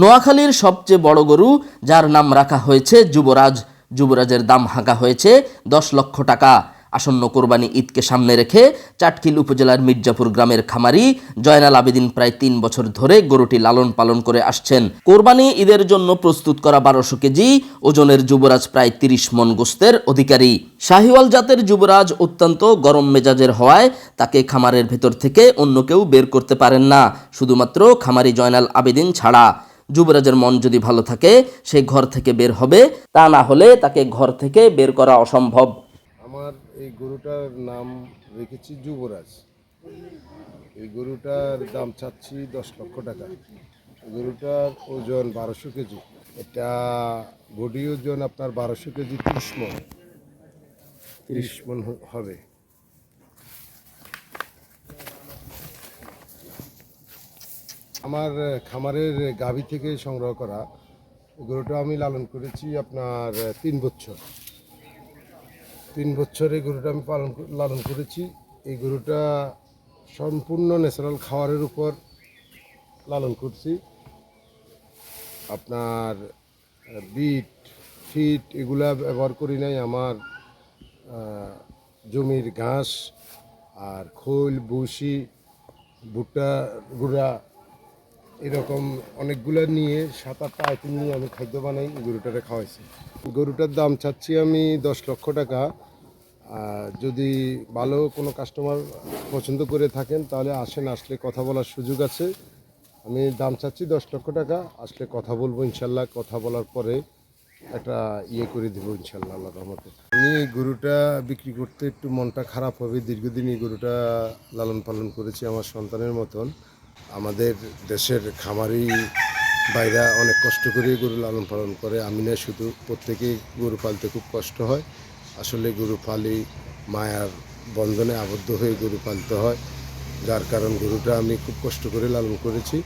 নোয়াখালীর সবচেয়ে বড় গরু, যার নাম রাখা হয়েছে যুবরাজ। যুবরাজের দাম হাঁকা হয়েছে দশ লক্ষ টাকা। আসন্ন কোরবানি ঈদকে সামনে রেখে চাটকিল উপজেলার মির্জাপুর গ্রামের খামারি জয়নাল আবেদিন প্রায় তিন বছর ধরে গরুটি লালন পালন করে আসছেন। কোরবানি ঈদের জন্য প্রস্তুত করা বারোশো কেজি, ওজনের যুবরাজ প্রায় তিরিশ মন গোস্তের অধিকারী। শাহিওয়াল জাতের যুবরাজ অত্যন্ত গরম মেজাজের হওয়ায় তাকে খামারের ভেতর থেকে অন্য কেউ বের করতে পারেন না, শুধুমাত্র খামারি জয়নাল আবেদিন ছাড়া। যুবরাজের মন যদি ভালো থাকে, সে ঘর থেকে বের হবে, তা না হলে তাকে ঘর থেকে বের করা অসম্ভব। আমার এই গরুটার নাম রেখেছি যুবরাজ। এই গরুটার দাম চাচ্ছি দশ লক্ষ টাকা। গরুটার ওজন বারোশো কেজি। এটা বডি ওজন আপনার বারোশো কেজি তিরিশ মন। তিরিশ মন হবে। আমার খামারের গাভী থেকে সংগ্রহ করা গরুটা আমি লালন করেছি আপনার তিন বছর। তিন বছর এই গরুটা আমি পালন লালন করেছি। এই গরুটা সম্পূর্ণ ন্যাচারাল খাবারের উপর লালন করছি। আপনার বিট, ফিট এগুলা ব্যবহার করি নাই আমার জমির ঘাস আর খোল বুসি ভুট্টা, গুঁড়া এরকম অনেকগুলো নিয়ে সাত আটটা আইটেম নিয়ে আমি খাদ্য বানাই, গরুটারে খাওয়াইছি। গরুটার দাম চাচ্ছি আমি দশ লক্ষ টাকা। যদি ভালো কোনো কাস্টমার পছন্দ করে থাকেন, তাহলে আসেন, আসলে কথা বলার সুযোগ আছে। আমি দাম চাচ্ছি দশ লক্ষ টাকা, আসলে কথা বলব ইনশাল্লাহ। কথা বলার পরে একটা ইয়ে করে দেবো ইনশাল্লাহ, আল্লাহ রহমতে। আমি এই গরুটা বিক্রি করতে একটু মনটা খারাপ হবে। দীর্ঘদিন এই গরুটা লালন পালন করেছি আমার সন্তানের মতন। আমাদের দেশের খামারি বাইরা অনেক কষ্ট করে গরু লালন পালন করে। আমি না, শুধু প্রত্যেকেই গরু পালতে খুব কষ্ট হয়। আসলে গরু পালি মায়ার বন্ধনে আবদ্ধ হয়ে গরু পালতে হয়। যার কারণ গরুটা আমি খুব কষ্ট করে লালন করেছি।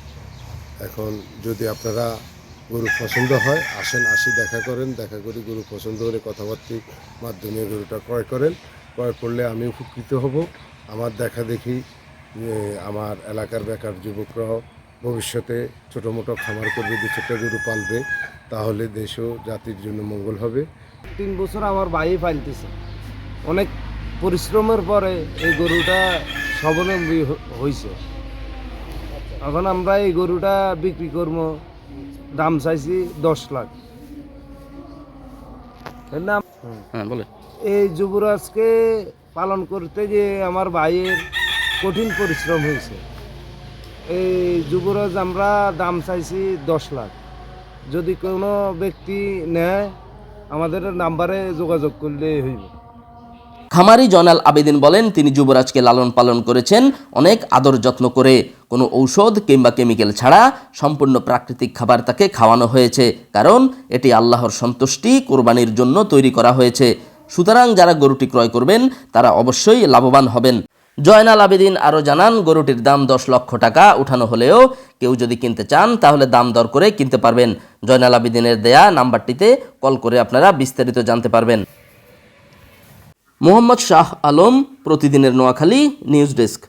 এখন যদি আপনারা গরু পছন্দ হয়, আসেন, আসি, দেখা করেন। দেখা করে গরু পছন্দ করে কথাবার্তির মাধ্যমে গরুটা ক্রয় করেন। ক্রয় করলে আমি উপকৃত হব। আমার দেখা দেখি যে আমার এলাকার বেকার যুবকরাও ভবিষ্যতে ছোটো মোটো খামার করবে দু চারটা গরু পালবে তাহলে দেশ ও জাতির জন্য মঙ্গল হবে। তিন বছর আমার ভাই পালতেছে। অনেক পরিশ্রমের পরে এই গরুটা স্বাবলম্বী হ- হয়েছে এখন আমরা এই গরুটা বিক্রি করব দাম চাইছি দশ লাখ। এর হ্যাঁ বলে এই যুবরাজকে পালন করতে গিয়ে আমার ভাইয়ের কঠিন পরিশ্রম হয়েছে। এই যুবরাজ আমরা দাম চাইছি দশ লাখ। যদি কোনো ব্যক্তি নেয়, আমাদের নাম্বারে যোগাযোগ করলে হইব। খামারি জয়নাল আবেদিন বলেন, তিনি যুবরাজকে লালন পালন করেছেন, অনেক আদর যত্ন করে। কোনো ঔষধ কিংবা কেমিক্যাল ছাড়া সম্পূর্ণ প্রাকৃতিক খাবার তাকে খাওয়ানো হয়েছে। কারণ, এটি আল্লাহর সন্তুষ্টি, কোরবানির জন্য তৈরি করা হয়েছে। সুতরাং যারা গরুটি ক্রয় করবেন, তারা অবশ্যই লাভবান হবেন। জয়নাল আবেদিন আরও জানান, গরুটির দাম দশ লক্ষ টাকা উঠানো হলেও কেউ যদি কিনতে চান, তাহলে দাম দর করে কিনতে পারবেন। জয়নাল আবেদিনের দেয়া নাম্বারটিতে কল করে আপনারা বিস্তারিত জানতে পারবেন। মোহাম্মদ শাহ আলম, প্রতিদিনের নোয়াখালী, নিউজ ডেস্ক।